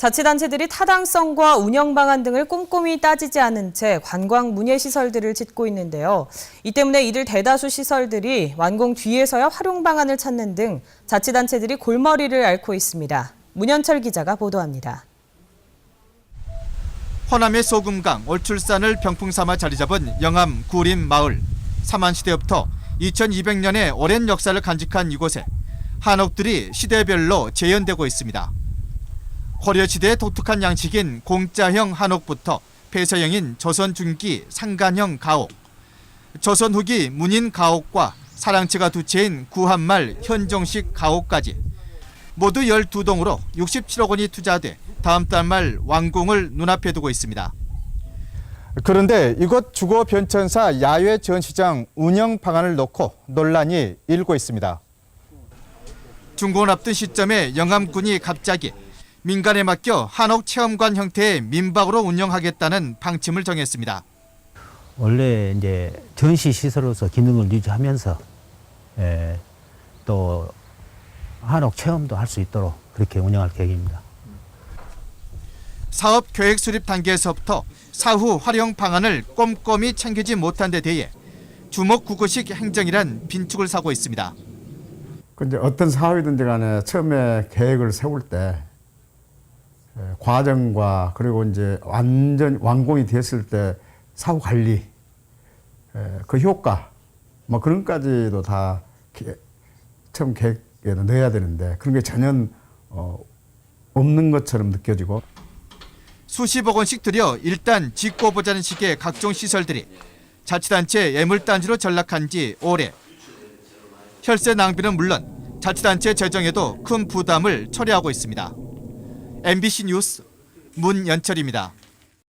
자치단체들이 타당성과 운영 방안 등을 꼼꼼히 따지지 않은 채 관광 문예 시설들을 짓고 있는데요. 이 때문에 이들 대다수 시설들이 완공 뒤에서야 활용 방안을 찾는 등 자치단체들이 골머리를 앓고 있습니다. 문현철 기자가 보도합니다. 허남의 소금강 올출산을 병풍 삼아 자리 잡은 영암 구림 마을 삼한시대부터 2200년의 오랜 역사를 간직한 이곳에 한옥들이 시대별로 재현되고 있습니다. 고려 시대의 독특한 양식인 공짜형 한옥부터 폐서형인 조선 중기 상간형 가옥, 조선 후기 문인 가옥과 사랑채가 두 채인 구한말 현종식 가옥까지 모두 12동으로 67억 원이 투자돼 다음 달 말 완공을 눈앞에 두고 있습니다. 그런데 이곳 주거 변천사 야외 전시장 운영 방안을 놓고 논란이 일고 있습니다. 중공을 앞둔 시점에 영암군이 갑자기 민간에 맡겨 한옥 체험관 형태의 민박으로 운영하겠다는 방침을 정했습니다. 원래 이제 전시 시설로서 기능을 유지하면서 예, 또 한옥 체험도 할 수 있도록 그렇게 운영할 계획입니다. 사업 계획 수립 단계에서부터 사후 활용 방안을 꼼꼼히 챙기지 못한 데 대해 주먹 구구식 행정이란 빈축을 사고 있습니다. 그 이제 어떤 사업이든지 간에 처음에 계획을 세울 때 에, 과정과 그리고 이제 완전 완공이 됐을 때 사후 관리 에, 그 효과 뭐 그런 까지도 다 계- 처음 계획에 넣어야 되는데 그런 게 전혀 어, 없는 것처럼 느껴지고 수십억 원씩 들여 일단 짓고 보자는 식의 각종 시설들이 자치단체 예물단지로 전락한 지 오래. 혈세 낭비는 물론 자치단체 재정에도 큰 부담을 초래하고 있습니다. MBC 뉴스 문연철입니다.